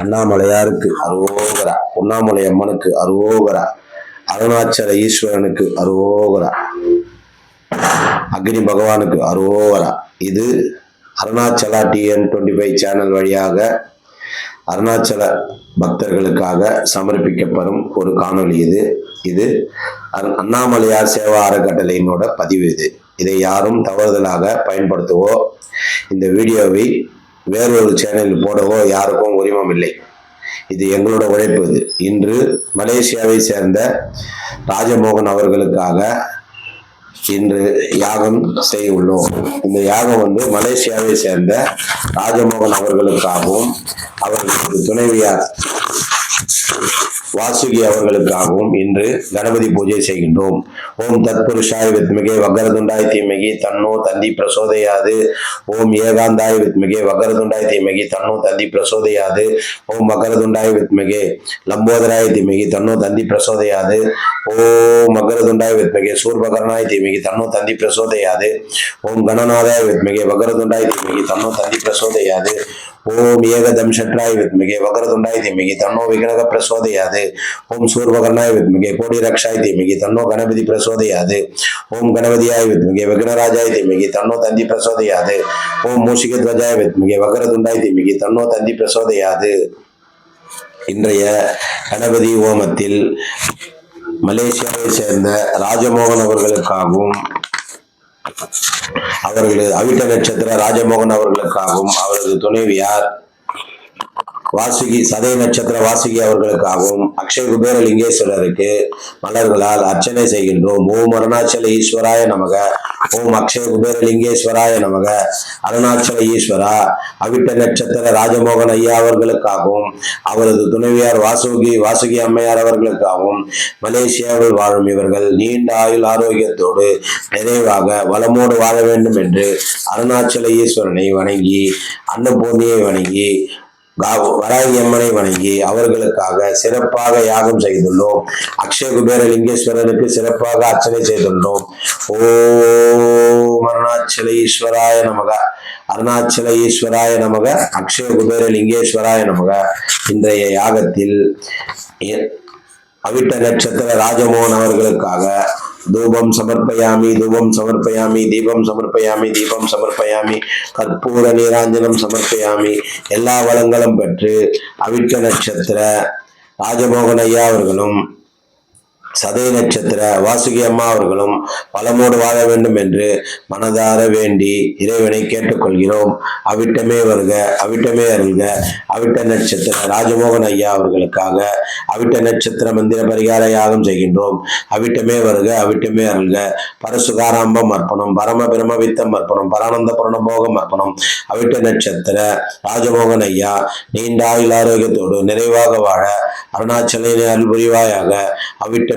அண்ணாமலையாருக்கு அருவோகரா உண்ணாமலை அம்மனுக்கு அரோகரா. அருணாச்சல ஈஸ்வரனுக்கு அருவோகரா அக்னி பகவானுக்கு அருவோகரா இது Arunachala TN twenty five channel வழியாக அருணாச்சல பக்தர்களுக்காக சமர்ப்பிக்கப்படும் ஒரு காணொளி இது. இது அண்ணாமலையார் சேவா அறக்கட்டளையினோட பதிவு இது. இதை யாரும் தவறுதலாக பயன்படுத்தவோ இந்த வீடியோவை வேறொரு சேனலில் போடவோ யாருக்கும் உரிமம் இல்லை. இது எங்களோட உழைப்பு இது. இன்று மலேசியாவை சேர்ந்த ராஜமோகன் அவர்களுக்காக இன்று யாகம் செய்ய உள்ளோம். இந்த யாகம் வந்து மலேசியாவை சேர்ந்த ராஜமோகன் அவர்களுக்காகவும் அவர்களுக்கு துணைவியார் வாசுகி அவர்களுக்காகவும் இன்று கணபதி பூஜை செய்கின்றோம். ஓம் தத்புருஷாய் வித்மிகே வக்கரதுண்டாய் தீமகி தன்னோ தந்தி பிரசோதையாது. ஓம் ஏகாந்தாய் வித்மிகே வக்கரதுண்டாய் தீமகி தன்னோ தந்தி பிரசோதையாது. ஓம் மகரதுண்டாய் வித்மிகே லம்போதராய் தீமகி தன்னோ தந்தி பிரசோதையாது. ஓம் மகரதுண்டாய் வித்மிகே சூர்பகரனாய் தீமகி தன்னோ தந்தி பிரசோதையாது. ஓம் கணநாதாய வித்மிகே வக்கரதுண்டாய் தீமகி தன்னோ தந்தி பிரசோதையாது. ஓம் ஏகதம்ஷட்ராய் வித்மிகே வக்ரதுண்டாய் தீமிகி தன்னோ விக்னக பிரசோதையாது. ஓம் சூர்வகர்ணாய் வித்மிகே கோடி ரக்ஷாய் தீமிகி தன்னோ கணபதி பிரசோதையாது. ஓம் கணபதியாய் வித்மிகே விக்னராஜாய் தீமிகி தன்னோ தந்தி பிரசோதையாது. ஓம் மூஷிகத்வஜாய் வித்மிகே வக்ரதுண்டாய் தீமிகி தன்னோ தந்தி பிரசோதையாது. இன்றைய கணபதி ஓமத்தில் மலேசியாவை சேர்ந்த ராஜமோகன் அவர்களுக்காகவும் அவர்களது அவிட்ட நட்சத்திர ராஜமோகன் அவர்களுக்காகவும் அவரது துணைவியார் வாசுகி சதய நட்சத்திர வாசுகி அவர்களுக்காகவும் அக்ஷய குபேர லிங்கேஸ்வரருக்கு மலர்களால் அர்ச்சனை செய்கின்றோம். ஓம் அருணாச்சல ஈஸ்வராய நமக. ஓம் அக்ஷய குபேர லிங்கேஸ்வராய நமக. அருணாச்சல ஈஸ்வரா அவிட்ட நட்சத்திர ராஜமோகன் ஐயா அவர்களுக்காகவும் அவரது துணைவியார் வாசுகி வாசுகி அம்மையார் அவர்களுக்காகவும் மலேசியாவில் வாழும் இவர்கள் நீண்ட ஆயுள் ஆரோக்கியத்தோடு நிறைவாக வளமோடு வாழ வேண்டும் என்று அருணாச்சல ஈஸ்வரனை வணங்கி அன்னபூர்ணியை வணங்கி வராகியம்மனை வணங்கி அவர்களுக்காக சிறப்பாக யாகம் செய்துள்ளோம். அக்ஷய குபேர லிங்கேஸ்வரனுக்கு சிறப்பாக அர்ச்சனை செய்துள்ளோம். ஓ அருணாச்சல ஈஸ்வராய நமக. அருணாச்சல ஈஸ்வராய நமக. அக்ஷய குபேர லிங்கேஸ்வராய நமக. இன்றைய யாகத்தில் எ- அவிட்ட நட்சத்திர ராஜமோகன் அவர்களுக்காக தூபம் சமர்ப்பயாமி தூபம் சமர்ப்பயாமி தீபம் சமர்ப்பயாமி தீபம் சமர்ப்பயாமி கற்பூர நீராஞ்சனம் சமர்ப்பயாமி எல்லா வளங்களும் பெற்று அவிட்ட நட்சத்திர ராஜமோகன் ஐயா அவர்களும் சதய நட்சத்திர வாசுகி அம்மா அவர்களும் பலமோடு வாழ வேண்டும் என்று மனதார வேண்டி இறைவனை கேட்டுக்கொள்கிறோம். அவிட்டமே வருக அவிட்டமே அருள்க. அவிட்ட நட்சத்திர ராஜமோகன் ஐயா அவர்களுக்காக அவிட்ட நட்சத்திர மந்திர பரிகார யாகம் செய்கின்றோம். அவிட்டமே வருக அவிட்டமே அருள்க. பரசுகாராம்பம் அர்ப்பணம் பரம பிரமவித்தம் அர்ப்பணம் பரானந்த புரணபோகம் அர்ப்பணம். அவிட்ட நட்சத்திர ராஜமோகன் ஐயா நீண்ட ஆயுள் ஆரோக்கியத்தோடு நிறைவாக வாழ அருணாச்சலினை அருள் புரிவாயாக.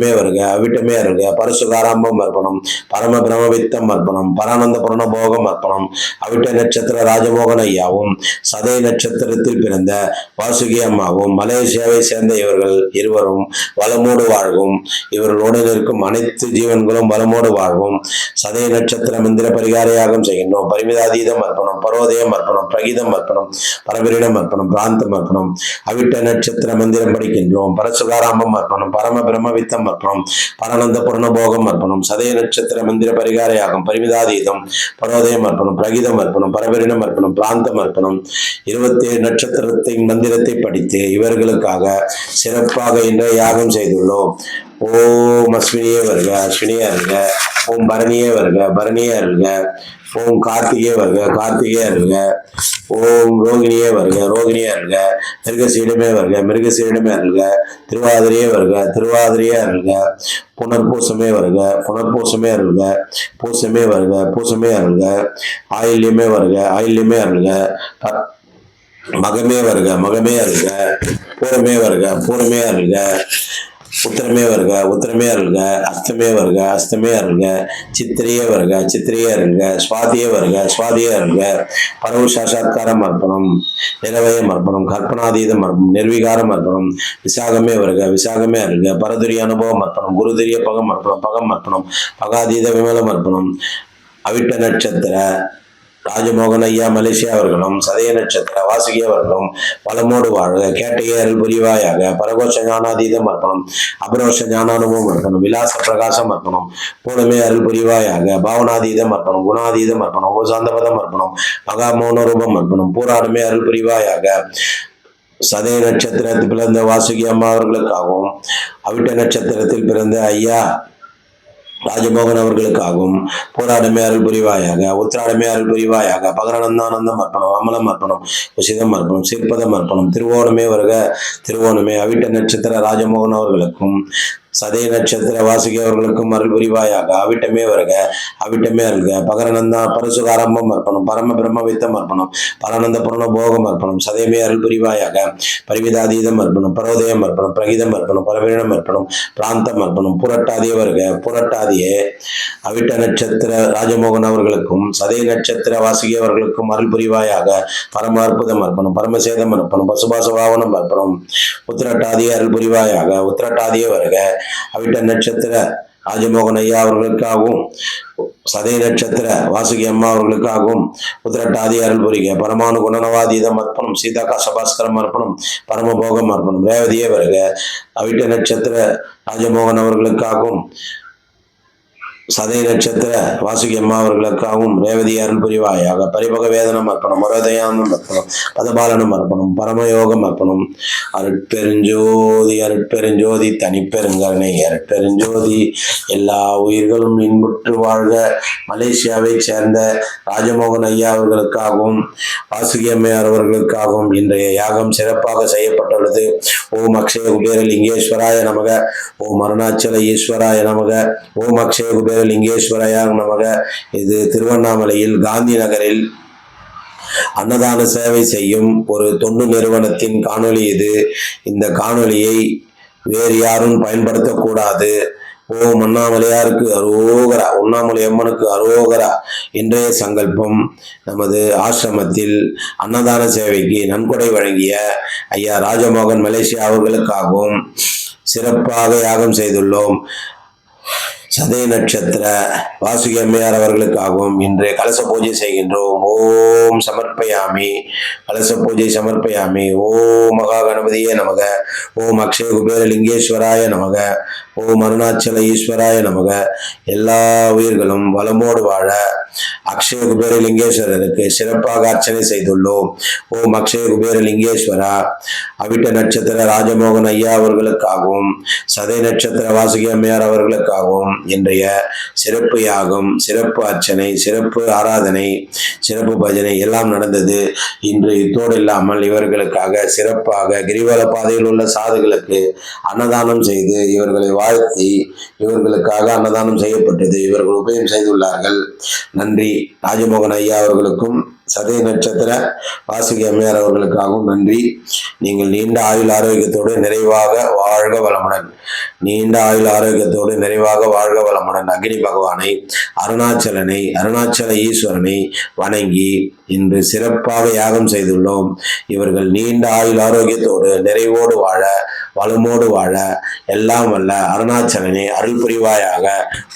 அவிட்டமே வருக அவிட்டமே அருக பரசுகாராம்பம் அர்ப்பணம் பரம பிரமவித்தம் அர்ப்பணம் பரானந்த புரணபோகம் அர்ப்பணம். அவிட்ட நட்சத்திர ராஜமோகன் ஐயாவும் சதய நட்சத்திரத்தில் பிறந்த வாசுகி அம்மாவும் மலேசியாவை சேர்ந்த இவர்கள் இருவரும் வளமோடு வாழ்வும். இவர்களோடு இருக்கும் அனைத்து ஜீவன்களும் வளமோடு வாழ்வும். சதய நட்சத்திர மந்திர பரிகார யாகம் செய்கின்றோம். பரிமிதாதீதம் அர்ப்பணம் பரோதயம் அர்ப்பணம் பிரகிதம் அர்ப்பணம் பரபரிடம் அர்ப்பணம் பிராந்தம் அர்ப்பணம். அவிட்ட நட்சத்திர மந்திரம் படிக்கின்றோம். பரசுகாராமம் அர்ப்பணம் பரம பிரம்மவித்தம் அர்ப்பணம் பரானந்த புரணபோகம் அர்ப்பணம் சதய நட்சத்திர மந்திர பரிகார யாகம் பரிமிதாதீதம் பரோதயம் அர்ப்பணம் பிரகிதம் அர்ப்பணம் பரபரிணம் அர்ப்பணம் பிராந்தம் அர்ப்பணம். இருபத்தேழு நட்சத்திரத்தின் மந்திரத்தை படித்து இவர்களுக்காக சிறப்பாக இன்றைய யாகம் செய்துள்ளோம். ஓம் அஸ்வினியே வருக அஸ்வினியே அருக ஓம் பரணியே வருக பரணியே அருக ஓம் கார்த்திகே வருக கார்த்திகே அருக ஓம் ரோகிணியே வருக ரோகிணியே அருள்க மிருகசீடமே வருக மிருகசீடமே அருள்க திருவாதிரையே வருக திருவாதிரையே அருள்க புனர்பூசமே வருக புனர்பூசமே அருள்க பூசமே வருக பூசமே அருள்க ஆயில்யமே வருக ஆயில்யமே அருள்க மகமே வருக மகமே அருள்க பூரமே வருக பூரமே அருள்க உத்தரமே வருக உத்திரமே அருள்க அஸ்தமே வருக அஸ்தமே அருள்க சித்திரையே வருக சித்திரையே அருள்க சுவாதியே வருக சுவாதியே அருள்க. பரவு சாஷாத்காரம் அர்ப்பணம் நிறவயம் அர்ப்பணம் கற்பனாதீதம் அர்ப்பணம் நிர்வீகாரம் அர்ப்பணம் விசாகமே வருக விசாகமே அருள்க. பரதுரி அனுபவம் அர்ப்பணம் குருதிரிய பகம் அர்ப்பணம் பகம் அர்ப்பணம் பகாதீத விமலம் அர்ப்பணம் அவிட்ட நட்சத்திர ராஜமோகன் ஐயா மலேசியா அவர்களும் சதய நட்சத்திர வாசுகி அவர்களும் பலமோடு வாழ்க. கேட்டையே அருள் புரிவாயாக. பரகோஷ ஞானாதீதம் அர்ப்பணம் அபரோஷ ஞானானுபவம் அர்ப்பணம் விலாச பிரகாசம் அர்ப்பணம் பூனமே அருள் புரிவாயாக. பாவனாதீதம் அர்ப்பணம் குணாதீதம் அர்ப்பணம் உபசாந்தபதம் அர்ப்பணம் மகா மௌனரூபம் அர்ப்பணம் பூராடமே அருள் புரிவாயாக. சதய நட்சத்திரத்தில் பிறந்த வாசுகி அம்மா அவர்களுக்காகவும் அவிட்ட நட்சத்திரத்தில் பிறந்த ஐயா ராஜமோகன் அவர்களுக்காகவும் போராடமே அருள் புரிவாயாக உத்திராடமே அருள் புரிவாயாக பகரானந்தானந்தம் அர்ப்பணம் அமலம் அர்ப்பணம் உசிதம் அர்ப்பணம் சிற்பதம் அர்ப்பணம் திருவோணமே வருக திருவோணமே அவிட்ட நட்சத்திர ராஜமோகன் அவர்களுக்கும் சதய நட்சத்திர வாசுகியவர்களுக்கும் அருள் புரிவாயாக. அவிட்டமே வருக அவிட்டமே அருள்க. பகரநந்தா பரசுகாரம்பம் அர்ப்பணம் பரம பிரம்ம வித்தம் அர்ப்பணம் பரநந்த பூர்ண போகம் அர்ப்பணம் சதயமே அருள் புரிவாயாக. பரிவிதாதீதம் அர்ப்பணம் பரோதயம் அர்ப்பணம் பிரகிதம் அர்ப்பணம் பரவீணம் அர்ப்பணம் பிராந்தம் அர்ப்பணம் புரட்டாதிய வருக புரட்டாதியே. அவிட்ட நட்சத்திர ராஜமோகன் அவர்களுக்கும் சதய நட்சத்திர வாசுகியவர்களுக்கும் அருள் புரிவாயாக. பரம அற்புதம் அர்ப்பணம் பரமசேதம் அர்ப்பணம் பசுபாச வாவனம் அர்ப்பணம் உத்திரட்டாதிய அருள் புரிவாயாக. உத்திரட்டாதிய வருக அவிட்ட நட்சத்திர ராஜமோகன் ஐயா அவர்களுக்காகவும் சதய நட்சத்திர வாசுகி அம்மா அவர்களுக்காகவும் உத்திரட்டாதி அருள் புரிக பரமானு குணநவாதீதம் அர்ப்பணம் சீதா சபாஸ்கரம் அர்ப்பணம் பரமபோகம் அர்ப்பணம் ரேவதியே வருக அவிட்ட நட்சத்திர ராஜமோகன் அவர்களுக்காகவும் சதய நட்சத்திர வாசுகி அம்மா அவர்களுக்காகவும் ரேவதி அருள் புரிவாயாக பரிபக வேதனம் அர்ப்பணம் மரோதயானம் அர்ப்பணம் பதபாலனம் அர்ப்பணம் பரமயோகம் அர்ப்பணம் அருட்பெருஞ்சோதி அருட்பெருஞ்சோதி தனிப்பெருங்கருணை அருட்பெருஞ்சோதி எல்லா உயிர்களும் இன்புற்று வாழ்க. மலேசியாவை சேர்ந்த ராஜமோகன் ஐயா அவர்களுக்காகவும் வாசுகி அம்மையார் அவர்களுக்காகவும் இன்றைய யாகம் சிறப்பாக செய்யப்பட்டுள்ளது. ஓம் அக்ஷய குபேர லிங்கேஸ்வராய நமக. ஓம் அருணாச்சல ஈஸ்வராய நமக. ஓம் அக்ஷய குபேர லிங்கேஸ்வராய நமக. இது திருவண்ணாமலையில் காந்தி நகரில் அன்னதான சேவை செய்யும் ஒரு தொண்டு நிறுவனத்தின் காணொளி இது. இந்த காணொளியை வேறு யாரும் பயன்படுத்தக்கூடாது. ஓம் அண்ணாமலையாருக்கு அரோகரா உண்ணாமலை அம்மனுக்கு அரோகரா இன்றைய சங்கல்பம். நமது ஆசிரமத்தில் அன்னதான சேவைக்கு நன்கொடை வழங்கிய ஐயா ராஜமோகன் மலேசியா அவர்களுக்காகவும் சிறப்பாக யாகம் செய்துள்ளோம். சதய நட்சத்திர வாசுகி அம்மையார் அவர்களுக்காகவும் இன்று கலச பூஜை செய்கின்றோம். ஓம் சமர்ப்பயாமி. கலச பூஜை சமர்ப்பயாமி. ஓம் மகா கணபதியே நமக. ஓம் அக்ஷய குபேர லிங்கேஸ்வராய நமக. ஓம் அருணாச்சல ஈஸ்வராய நமக. எல்லா உயிர்களும் வளமோடு வாழ அக்ஷய குபேர லிங்கேஸ்வரருக்கு சிறப்பாக அர்ச்சனை செய்துள்ளோம். ஓம் அக்ஷய குபேர லிங்கேஸ்வரா அவிட்ட நட்சத்திர ராஜமோகன் ஐயா அவர்களுக்காகவும் சதை நட்சத்திர வாசுகி அம்மையார் அவர்களுக்காகவும் இன்றைய சிறப்பு யாகம் சிறப்பு அர்ச்சனை சிறப்பு ஆராதனை சிறப்பு பஜனை எல்லாம் நடந்தது. இன்று இத்தோடு இல்லாமல் இவர்களுக்காக சிறப்பாக கிரிவல பாதையில் உள்ள சாதுகளுக்கு அன்னதானம் செய்து இவர்களை வாழ்த்தி இவர்களுக்காக அன்னதானம் செய்யப்பட்டது. இவர்கள் உபயம் செய்துள்ளார்கள். நன்றி. ராஜமோகன் ஐயா அவர்களுக்கும் சதய நட்சத்திர வாசுகி அம்மையார் அவர்களுக்காகவும் நன்றி. நீங்கள் நீண்ட ஆயுள் ஆரோக்கியத்தோடு நிறைவாக வாழ்க வளமுடன். நீண்ட ஆயுள் ஆரோக்கியத்தோடு நிறைவாக வாழ்க வளமுடன். அக்னி பகவானை அருணாச்சலனை அருணாச்சல ஈஸ்வரனை வணங்கி இன்று சிறப்பாக யாகம் செய்துள்ளோம். இவர்கள் நீண்ட ஆயுள் ஆரோக்கியத்தோடு நிறைவோடு வாழ வளமோடு வாழ எல்லாம் வல்ல அருணாச்சலனை அருள் புரிவாயாக.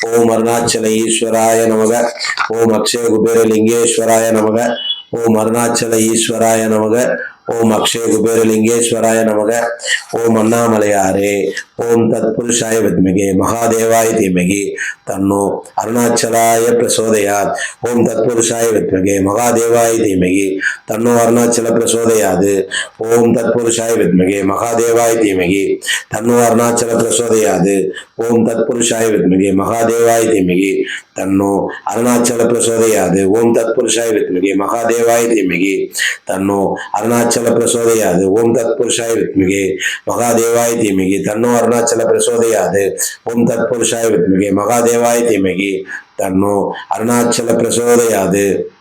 ஓம் அருணாச்சல ஈஸ்வராய நமக. ஓம் அக்ஷய குபேர லிங்கேஸ்வராய நமக. ஓம் அருணாச்சல ஈஸ்வராய நமக. ஓம் அக்ஷய குபேர லிங்கேஸ்வராய நமக. ஓம் அண்ணாமலையாரே ஓம் தத் புருஷாய வித்மகே மகாதேவாய தீமகி தன்னோ அருணாச்சலாய பிரசோதயாத். ஓம் தத் புருஷாய வித்மகே மகாதேவாய தீமகி தன்னோ அருணாச்சல பிரசோதயாது. ஓம் தத் புருஷாய வித்மகே மகாதேவாய தீமகி தன்னோ அருணாச்சல பிரசோதயாது. ஓம் தத் புருஷாய வித்மகே மகாதேவாய தீமகி தன்னோ அருணாச்சல பிரசோதயாது. ஓம் தத் புருஷாய வித்மகே மகாதேவாய தீமகி தன்னோ அருணாச்சல பிரசோதயாது. ஓம் தத் புருஷாய வித்மகே மகாதேவாய தீமகி தன்னோ அருணாச்சல பிரசோதயாது. ஓம் தத்புருஷாய வித்மகே. மகாதேவாய தீமகி. தன்னோ அருணாச்சல பிரசோதயாது.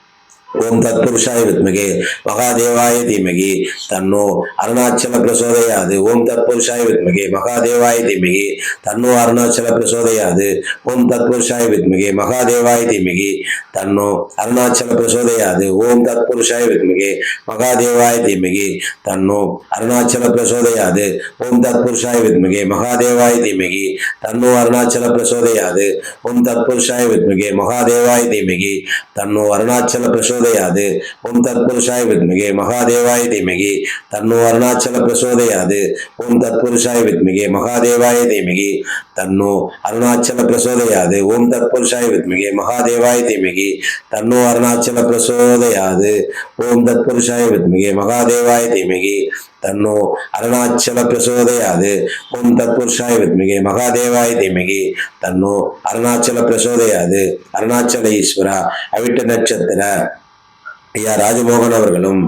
ஓம் தத்புருஷாய வித்மகே மகாதேவாய தீமகி. தன்னோ அருணாச்சல பிரசோதையாது. ஓம் தத்புருஷாய வித்மகே. மகாதேவாய தீமகி. தன்னோ அருணாச்சல பிரசோதையாது. ஓம் தத்புருஷாய வித்மகே. மகாதேவாய தீமகி. தன்னோ அருணாச்சல பிரசோதையாது. ஓம் தத்புருஷாய வித்மகே. மகாதேவாய தீமகி. தன்னோ அருணாச்சல பிரசோதையாது. ஓம் தத்புருஷாய வித்மகே. மகாதேவாய தீமகி. தன்னோ அருணாச்சல பிரசோதையாது. ஓம் தத்புருஷாய வித்மகே. மகாதேவாய தீமகி. தன்னோ அருணாச்சல பிரசோத பிரசோதையாது ஓம் தத்புருஷாய வித்மிகே மகாதேவாய தீமகி. தன்னோ அருணாச்சல பிரசோதையாது. ஓம் தத்புருஷாய வித்மிகே மகாதேவாய தீமகி. தன்னோ அருணாச்சல பிரசோதையாது. ஓம் தத்புருஷாய வித்மிகே மகாதேவாய தீமகி. தன்னோ அருணாச்சல பிரசோதையாது. ஓம் தத்புருஷாய வித்மிகே மகாதேவாய தீமகி. தன்னோ அருணாச்சல பிரசோதையாது. ஓம் தத்புருஷாய வித்மிகே மகாதேவாய தீமகி. தன்னோ அருணாச்சல பிரசோதையாது. அருணாச்சல ஈஸ்வரா அவிட்ட நட்சத்திர. ஐயா ராஜமோகன் அவர்களும்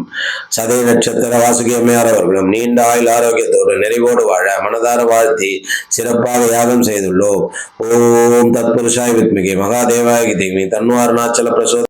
சதய நட்சத்திர வாசுகி அம்மையார் அவர்களும் நீண்ட ஆயுள் ஆரோக்கியத்தோடு நிறைவோடு வாழ மனதார வாழ்த்தி சிறப்பாக யாகம் செய்துள்ளோம். ஓம் தத்புருஷாய் வித்மிகி. மகாதேவாய தேவி தன்னு அருணாச்சல பிரசோத